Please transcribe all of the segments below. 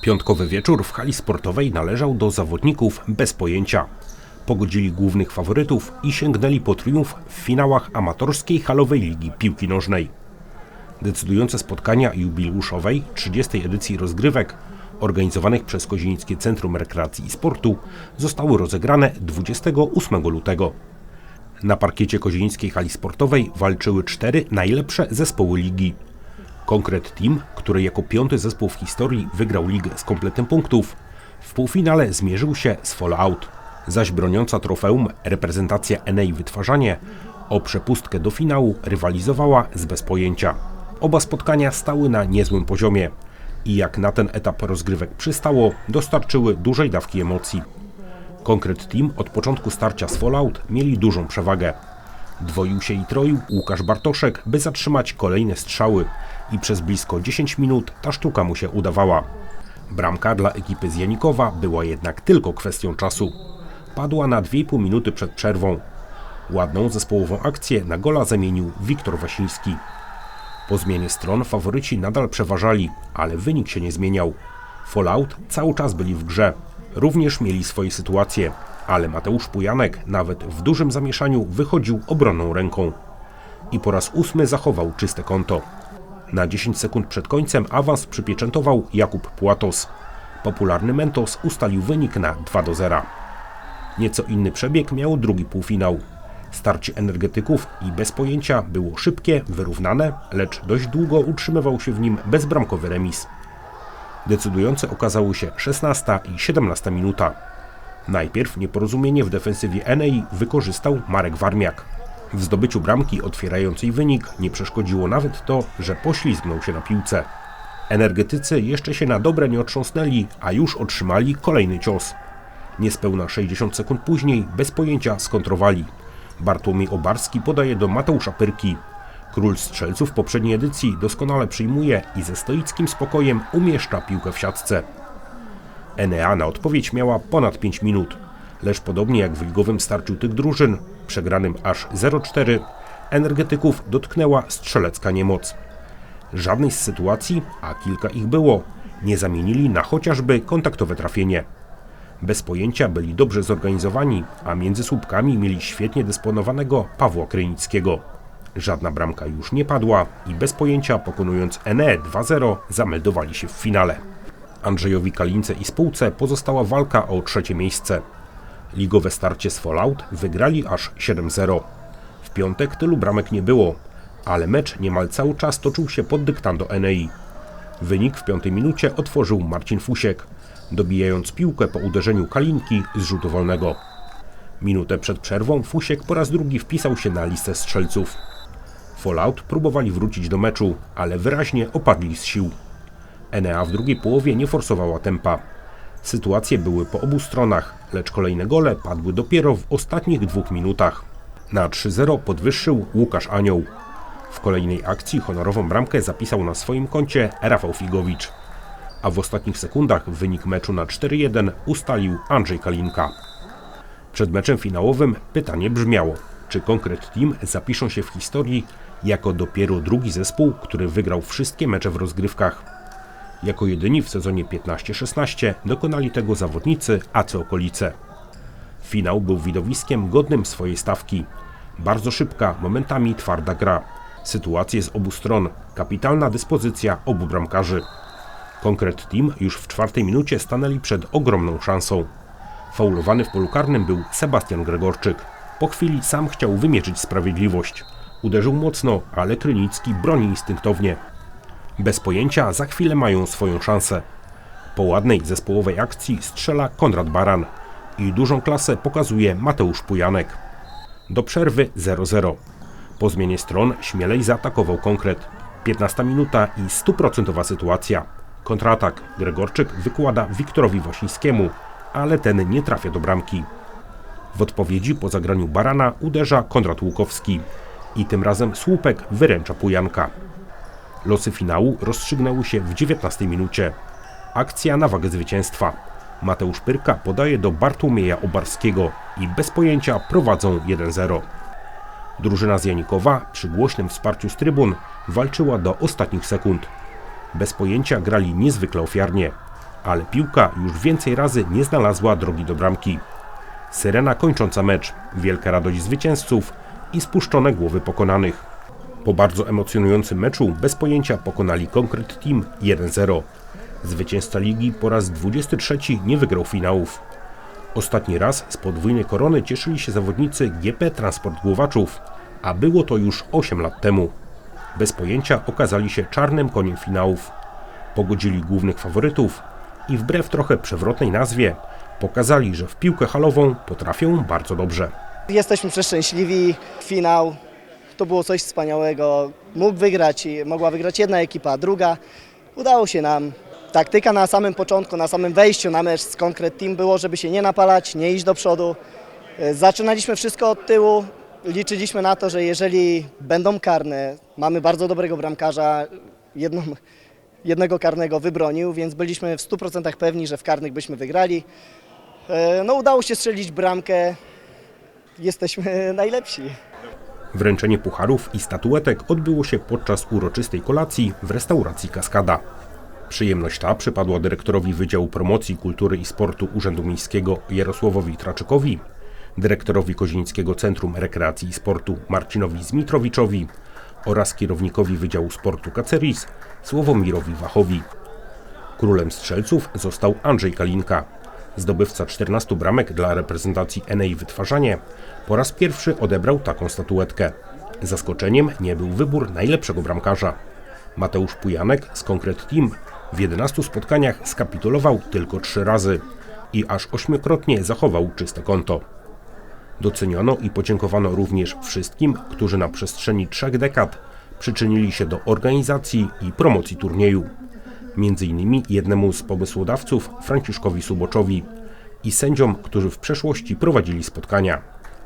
Piątkowy wieczór w hali sportowej należał do zawodników bez pojęcia. Pogodzili głównych faworytów i sięgnęli po triumf w finałach amatorskiej halowej ligi piłki nożnej. Decydujące spotkania jubileuszowej 30. edycji rozgrywek organizowanych przez Kozienickie Centrum Rekreacji i Sportu zostały rozegrane 28 lutego. Na parkiecie kozienickiej hali sportowej walczyły cztery najlepsze zespoły ligi. Konkret Team, który jako piąty zespół w historii wygrał ligę z kompletem punktów, w półfinale zmierzył się z Fallout, zaś broniąca trofeum reprezentacja Enei Wytwarzanie o przepustkę do finału rywalizowała z bez pojęcia. Oba spotkania stały na niezłym poziomie i jak na ten etap rozgrywek przystało, dostarczyły dużej dawki emocji. Konkret Team od początku starcia z Fallout mieli dużą przewagę. Dwoił się i troił Łukasz Bartoszek, by zatrzymać kolejne strzały i przez blisko 10 minut ta sztuka mu się udawała. Bramka dla ekipy z Janikowa była jednak tylko kwestią czasu. Padła na 2,5 minuty przed przerwą. Ładną zespołową akcję na gola zamienił Wiktor Wasiński. Po zmianie stron faworyci nadal przeważali, ale wynik się nie zmieniał. Fallout cały czas byli w grze. Również mieli swoje sytuacje, ale Mateusz Pujanek nawet w dużym zamieszaniu wychodził obronną ręką. I po raz ósmy zachował czyste konto. Na 10 sekund przed końcem awans przypieczętował Jakub Płatos. Popularny Mentos ustalił wynik na 2 do 0. Nieco inny przebieg miał drugi półfinał. Starcie energetyków i bez pojęcia było szybkie, wyrównane, lecz dość długo utrzymywał się w nim bezbramkowy remis. Decydujące okazały się 16 i 17 minuta. Najpierw nieporozumienie w defensywie Enei wykorzystał Marek Warmiak. W zdobyciu bramki otwierającej wynik nie przeszkodziło nawet to, że poślizgnął się na piłce. Energetycy jeszcze się na dobre nie otrząsnęli, a już otrzymali kolejny cios. Niespełna 60 sekund później bez pojęcia skontrowali. Bartłomiej Obarski podaje do Mateusza Pyrki. Król strzelców poprzedniej edycji doskonale przyjmuje i ze stoickim spokojem umieszcza piłkę w siatce. Enea na odpowiedź miała ponad 5 minut, lecz podobnie jak w ligowym starciu tych drużyn, przegranym aż 0-4, energetyków dotknęła strzelecka niemoc. Żadnej z sytuacji, a kilka ich było, nie zamienili na chociażby kontaktowe trafienie. Bez pojęcia byli dobrze zorganizowani, a między słupkami mieli świetnie dysponowanego Pawła Krynickiego. Żadna bramka już nie padła i bez pojęcia pokonując Ene 2-0 zameldowali się w finale. Andrzejowi Kalince i spółce pozostała walka o trzecie miejsce. Ligowe starcie z Fallout wygrali aż 7-0. W piątek tylu bramek nie było, ale mecz niemal cały czas toczył się pod dyktando Enei. Wynik w piątej minucie otworzył Marcin Fusiek, dobijając piłkę po uderzeniu Kalinki z rzutu wolnego. Minutę przed przerwą Fusiek po raz drugi wpisał się na listę strzelców. Fallout próbowali wrócić do meczu, ale wyraźnie opadli z sił. Enea w drugiej połowie nie forsowała tempa. Sytuacje były po obu stronach, lecz kolejne gole padły dopiero w ostatnich dwóch minutach. Na 3-0 podwyższył Łukasz Anioł. W kolejnej akcji honorową bramkę zapisał na swoim koncie Rafał Figowicz. A w ostatnich sekundach wynik meczu na 4-1 ustalił Andrzej Kalinka. Przed meczem finałowym pytanie brzmiało, czy Konkret Team zapiszą się w historii jako dopiero drugi zespół, który wygrał wszystkie mecze w rozgrywkach. Jako jedyni w sezonie 15-16 dokonali tego zawodnicy AC Okolice. Finał był widowiskiem godnym swojej stawki. Bardzo szybka, momentami twarda gra. Sytuacje z obu stron, kapitalna dyspozycja obu bramkarzy. Konkret Team już w czwartej minucie stanęli przed ogromną szansą. Faulowany w polu karnym był Sebastian Gregorczyk. Po chwili sam chciał wymierzyć sprawiedliwość. Uderzył mocno, ale Krynicki broni instynktownie. Bez pojęcia za chwilę mają swoją szansę. Po ładnej zespołowej akcji strzela Konrad Baran i dużą klasę pokazuje Mateusz Pujanek. Do przerwy 0-0. Po zmianie stron śmielej zaatakował konkret. 15 minuta i stuprocentowa sytuacja. Kontratak Gregorczyk wykłada Wiktorowi Wasińskiemu, ale ten nie trafia do bramki. W odpowiedzi po zagraniu Barana uderza Konrad Łukowski i tym razem słupek wyręcza Pujanka. Losy finału rozstrzygnęły się w 19 minucie. Akcja na wagę zwycięstwa. Mateusz Pyrka podaje do Bartłomieja Obarskiego i bez pojęcia prowadzą 1-0. Drużyna z Janikowa przy głośnym wsparciu z trybun walczyła do ostatnich sekund. Bez pojęcia grali niezwykle ofiarnie. ale piłka już więcej razy nie znalazła drogi do bramki. Syrena kończąca mecz, wielka radość zwycięzców i spuszczone głowy pokonanych. Po bardzo emocjonującym meczu bez pojęcia pokonali Concrete Team 1-0. Zwycięzca ligi po raz 23 nie wygrał finałów. Ostatni raz z podwójnej korony cieszyli się zawodnicy GP Transport Głowaczów, a było to już 8 lat temu. Bez pojęcia okazali się czarnym koniem finałów. Pogodzili głównych faworytów i wbrew trochę przewrotnej nazwie pokazali, że w piłkę halową potrafią bardzo dobrze. Jesteśmy przeszczęśliwi. Finał to było coś wspaniałego. Mógł wygrać, mogła wygrać jedna ekipa, druga. Udało się nam. Taktyka na samym początku, na samym wejściu na mecz z Concrete Team było, żeby się nie napalać, nie iść do przodu. E, Zaczynaliśmy wszystko od tyłu. Liczyliśmy na to, że jeżeli będą karne, mamy bardzo dobrego bramkarza, jedną, jednego karnego wybronił, więc byliśmy w 100% pewni, że w karnych byśmy wygrali. E, No udało się strzelić bramkę, jesteśmy najlepsi. Wręczenie pucharów i statuetek odbyło się podczas uroczystej kolacji w restauracji Kaskada. Przyjemność ta przypadła dyrektorowi Wydziału Promocji Kultury i Sportu Urzędu Miejskiego Jarosławowi Traczykowi, dyrektorowi Kozińskiego Centrum Rekreacji i Sportu Marcinowi Zmitrowiczowi oraz kierownikowi Wydziału Sportu Kaceris Słowomirowi Wachowi. Królem strzelców został Andrzej Kalinka. Zdobywca 14 bramek dla reprezentacji Enei Wytwarzanie po raz pierwszy odebrał taką statuetkę. Zaskoczeniem nie był wybór najlepszego bramkarza. Mateusz Pujanek z Concrete Team w 11 spotkaniach skapitulował tylko 3 razy i aż ośmiokrotnie zachował czyste konto. Doceniono i podziękowano również wszystkim, którzy na przestrzeni trzech dekad przyczynili się do organizacji i promocji turnieju. Między innymi jednemu z pomysłodawców Franciszkowi Suboczowi i sędziom, którzy w przeszłości prowadzili spotkania.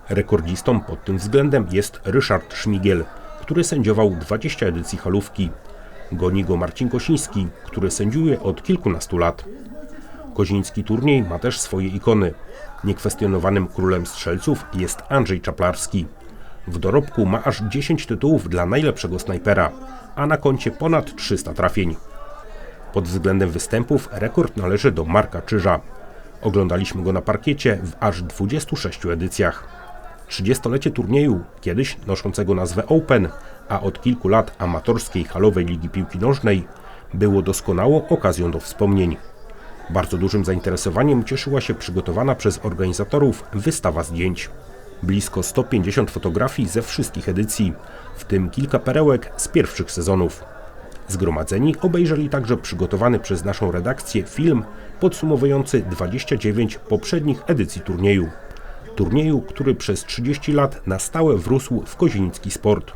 Rekordzistą pod tym względem jest Ryszard Szmigiel, który sędziował 20 edycji halówki. Goni go Marcin Kosiński, który sędziuje od kilkunastu lat. Koziński turniej ma też swoje ikony. Niekwestionowanym królem strzelców jest Andrzej Czaplarski. W dorobku ma aż 10 tytułów dla najlepszego snajpera, a na koncie ponad 300 trafień. Pod względem występów rekord należy do Marka Czyża. Oglądaliśmy go na parkiecie w aż 26 edycjach. 30-lecie turnieju, kiedyś noszącego nazwę Open, a od kilku lat amatorskiej halowej ligi piłki nożnej, było doskonałą okazją do wspomnień. Bardzo dużym zainteresowaniem cieszyła się przygotowana przez organizatorów wystawa zdjęć. Blisko 150 fotografii ze wszystkich edycji, w tym kilka perełek z pierwszych sezonów. Zgromadzeni obejrzeli także przygotowany przez naszą redakcję film podsumowujący 29 poprzednich edycji turnieju. Turnieju, który przez 30 lat na stałe wrósł w koziński sport.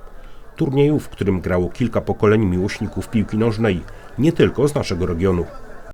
Turnieju, w którym grało kilka pokoleń miłośników piłki nożnej, nie tylko z naszego regionu.